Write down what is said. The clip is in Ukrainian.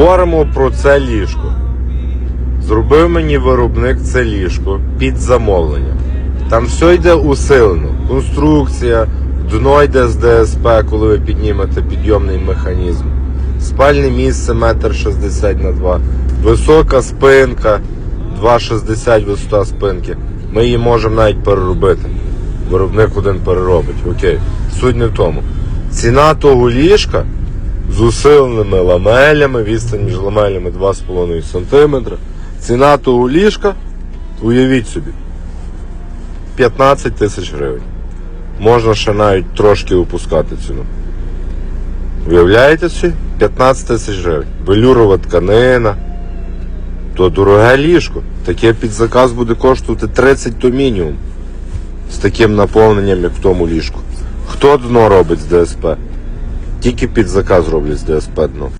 Говоримо про це ліжко. Зробив мені виробник це ліжко під замовлення. Там все йде усилено. Конструкція, дно йде з ДСП, коли ви піднімете підйомний механізм. Спальне місце 1,60 на 2 Висока спинка, 2,60 висота спинки. Ми її можемо навіть переробити. Виробник один переробить. Окей. Суть не в тому. Ціна того ліжка з усиленими ламелями, відстань між ламелями 2,5 см. Ціна того ліжка, уявіть собі, 15 тисяч гривень. Можна ще навіть трошки опускати ціну. Уявляєте собі? 15 тисяч гривень. Велюрова тканина. То дороге ліжко. Таке під заказ буде коштувати 30 то мінімум. З таким наповненням, як в тому ліжку. Хто дно робить з ДСП? Тільки під заказ роблять з ДСП дно.